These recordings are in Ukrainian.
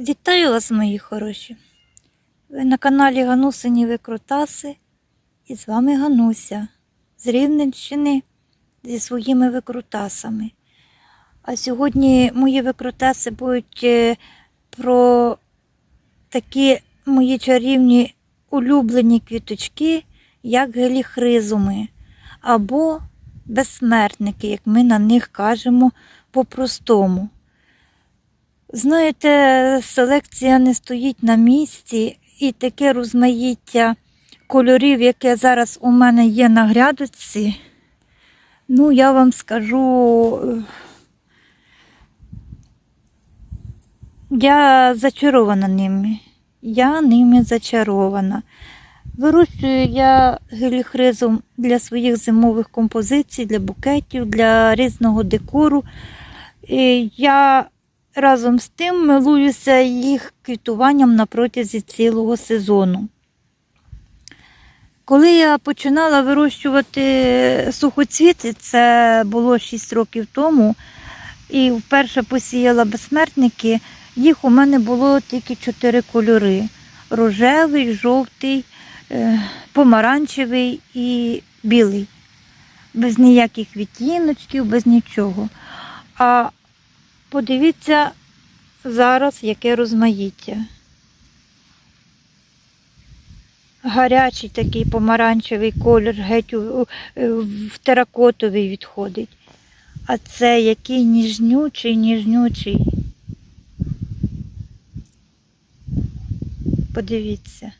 Вітаю вас, мої хороші. Ви на каналі Ганусині Викрутаси і з вами Гануся з Рівненщини зі своїми викрутасами. А сьогодні мої викрутаси будуть е, про такі мої чарівні улюблені квіточки, як геліхризуми або безсмертники, як ми на них кажемо по-простому. Знаєте, селекція не стоїть на місці, і таке розмаїття кольорів, яке зараз у мене є на грядочці, ну, я вам скажу, я зачарована ними. Я ними зачарована. Вирощую я геліхризум для своїх зимових композицій, для букетів, для різного декору. І я разом з тим милуюся їх квітуванням на протязі цілого сезону. Коли я починала вирощувати сухоцвіти, це було 6 років тому, і вперше посіяла безсмертники, їх у мене було тільки 4 кольори: рожевий, жовтий, е, помаранчевий і білий. Без ніяких відтіночків, без нічого. А Подивіться зараз, яке розмаїття. Гарячий такий помаранчевий колір, геть в теракотовий відходить. А це який ніжнючий, ніжнючий. Подивіться.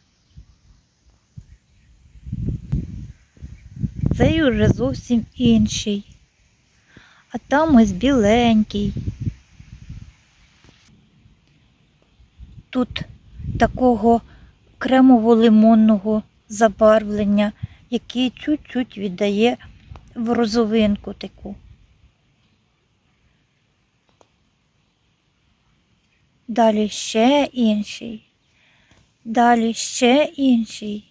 Цей уже зовсім інший. А там ось біленький. Тут такого кремово-лимонного забарвлення, який чуть-чуть віддає в розовинку таку. Далі ще інший. Далі ще інший.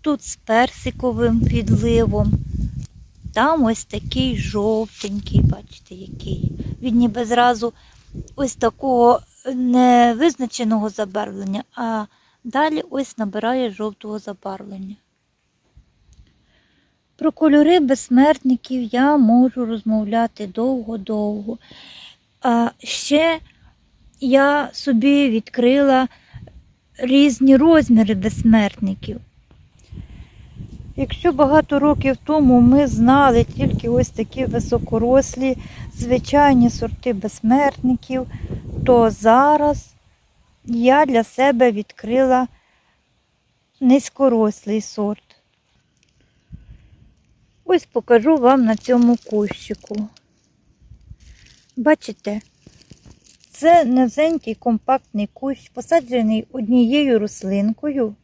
Тут з персиковим підливом. Там ось такий жовтенький, бачите, який. Він ніби зразу ось такого невизначеного забарвлення, а далі ось набирає жовтого забарвлення. Про кольори безсмертників я можу розмовляти довго-довго. А ще я собі відкрила різні розміри безсмертників. Якщо багато років тому ми знали тільки ось такі високорослі, звичайні сорти безсмертників, то зараз я для себе відкрила низькорослий сорт. Ось покажу вам на цьому кущику. Бачите, це низенький компактний кущ, посаджений однією рослинкою.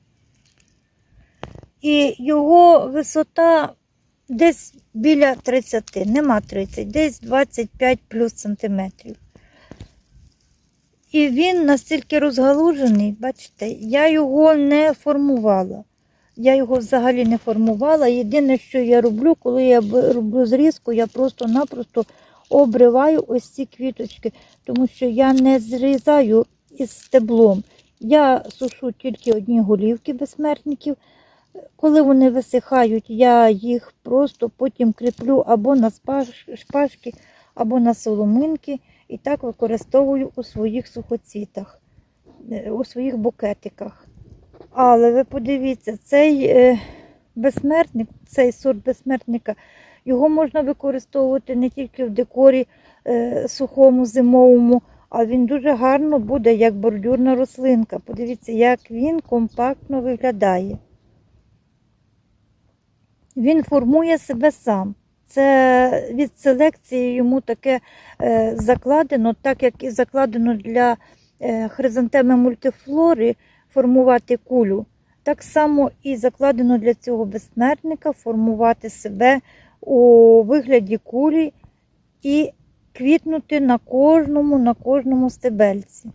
І його висота десь біля 30, нема 30, десь 25 плюс сантиметрів. І він настільки розгалужений, бачите, я його не формувала. Я його взагалі не формувала. Єдине, що я роблю, коли я роблю зрізку, я просто-напросто обриваю ось ці квіточки, тому що я не зрізаю із стеблом. Я сушу тільки одні голівки безсмертників. Коли вони висихають, я їх просто потім кріплю або на шпажки, або на соломинки і так використовую у своїх сухоцвітах, е, у своїх букетиках. Але ви подивіться, цей е, безсмертник, цей сорт безсмертника, його можна використовувати не тільки в декорі е, сухому, зимовому, а він дуже гарно буде як бордюрна рослинка. Подивіться, як він компактно виглядає. Він формує себе сам. Це від селекції йому таке е, закладено, так як і закладено для е, хризантеми мультифлори формувати кулю. Так само і закладено для цього безсмертника формувати себе у вигляді кулі і квітнути на кожному, на кожному стебельці.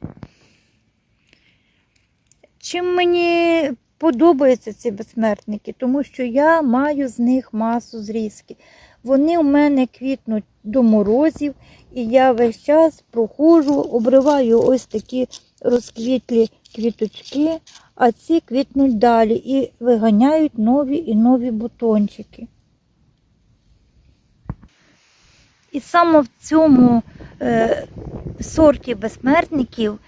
Чим мені подобаються ці безсмертники, тому що я маю з них масу зрізки. Вони у мене квітнуть до морозів, і я весь час проходжу, обриваю ось такі розквітлі квіточки, а ці квітнуть далі і виганяють нові і нові бутончики. І саме в цьому е, сорті безсмертників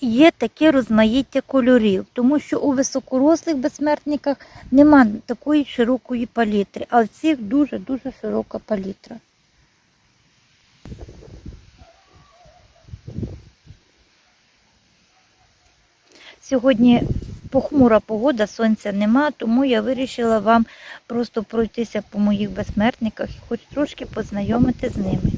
є таке розмаїття кольорів, тому що у високорослих безсмертниках нема такої широкої палітри, а в цих дуже-дуже широка палітра. Сьогодні похмура погода, сонця нема, тому я вирішила вам просто пройтися по моїх безсмертниках і хоч трошки познайомити з ними.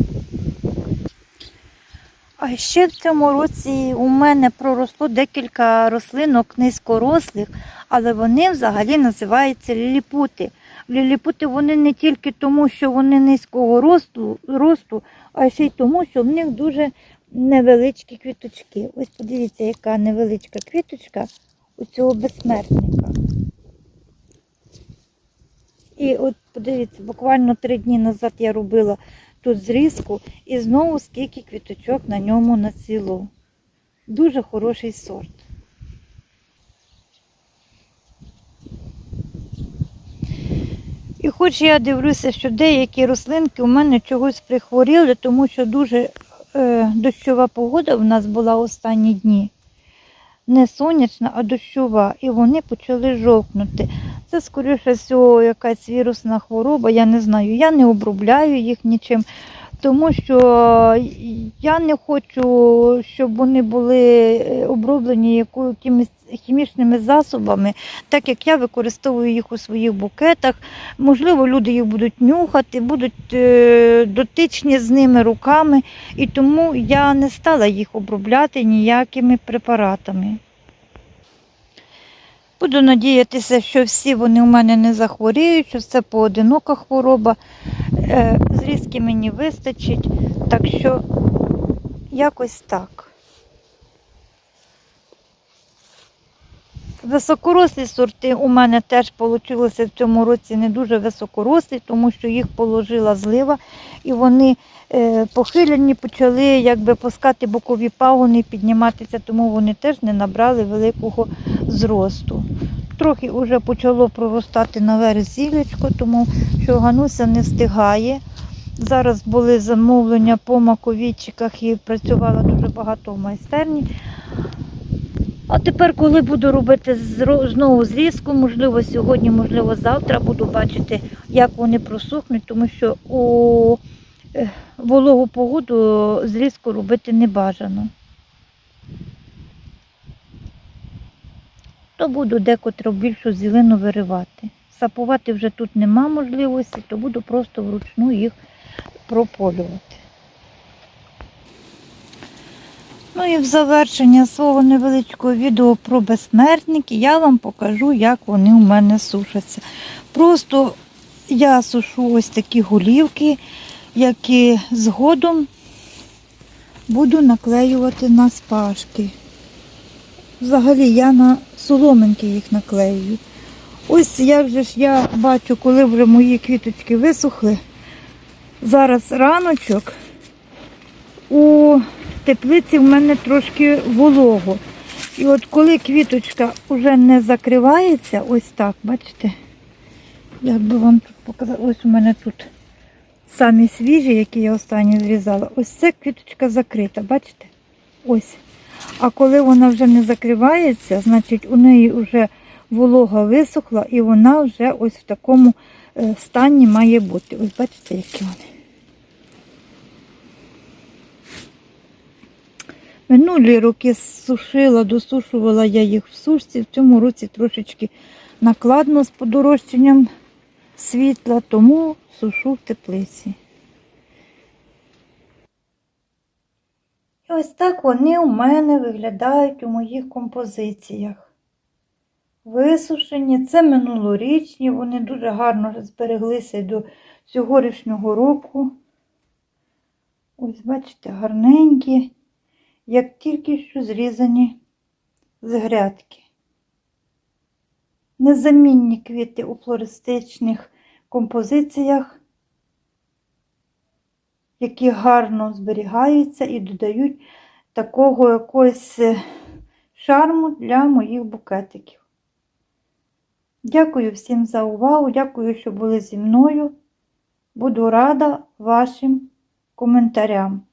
А ще в цьому році у мене проросло декілька рослинок низькорослих, але вони взагалі називаються ліліпути. Ліліпути вони не тільки тому, що вони низького росту, росту, а ще й тому, що в них дуже невеличкі квіточки. Ось подивіться, яка невеличка квіточка у цього безсмертника. І от подивіться, буквально три дні назад я робила тут зрізку і знову скільки квіточок на ньому нацвіло. Дуже хороший сорт. І хоч я дивлюся, що деякі рослинки у мене чогось прихворіли, тому що дуже е, дощова погода в нас була останні дні. Не сонячна, а дощова, і вони почали жовкнути. Це, скоріше всього, якась вірусна хвороба, я не знаю. Я не обробляю їх нічим, тому що я не хочу, щоб вони були е, оброблені якимись хімічними засобами, так як я використовую їх у своїх букетах. Можливо, люди їх будуть нюхати, будуть е, дотичні з ними руками, і тому я не стала їх обробляти ніякими препаратами. Буду надіятися, що всі вони у мене не захворіють, що це поодинока хвороба. Е, Зрізки мені вистачить, так що якось так. Високорослі сорти у мене теж вийшло в цьому році не дуже високорослі, тому що їх положила злива і вони е, похилені почали якби пускати бокові пагони підніматися, тому вони теж не набрали великого зросту. Трохи вже почало проростати наверх зілечко, тому що Гануся не встигає. Зараз були замовлення по маковічиках і працювала дуже багато в майстерні. А тепер, коли буду робити знову зрізку, можливо, сьогодні, можливо, завтра буду бачити, як вони просохнуть, тому що у е, вологу погоду зрізку робити не бажано. То буду декотру більшу зілину виривати. Сапувати вже тут нема можливості, то буду просто вручну їх прополювати. Ну і в завершення свого невеличкого відео про безсмертники я вам покажу, як вони у мене сушаться. Просто я сушу ось такі голівки, які згодом буду наклеювати на спашки. Взагалі я на соломинки їх наклеюю. Ось як же ж я бачу, коли вже мої квіточки висохли. Зараз раночок у теплиці в мене трошки волого. І от коли квіточка вже не закривається, ось так, бачите? Як би вам тут показати, ось у мене тут самі свіжі, які я останні зрізала. Ось ця квіточка закрита, бачите? Ось. А коли вона вже не закривається, значить у неї вже волога висохла і вона вже ось в такому е, стані має бути. Ось бачите, які вони. Минулі роки сушила, досушувала я їх в сушці. В цьому році трошечки накладно з подорожчанням світла, тому сушу в теплиці. І ось так вони у мене виглядають у моїх композиціях. Висушені, це минулорічні, вони дуже гарно збереглися до цьогорічного року. Ось, бачите, гарненькі як тільки що зрізані з грядки. незамінні квіти у флористичних композиціях, які гарно зберігаються і додають такого якогось е, шарму для моїх букетиків. Дякую всім за увагу, дякую, що були зі мною. Буду рада вашим коментарям.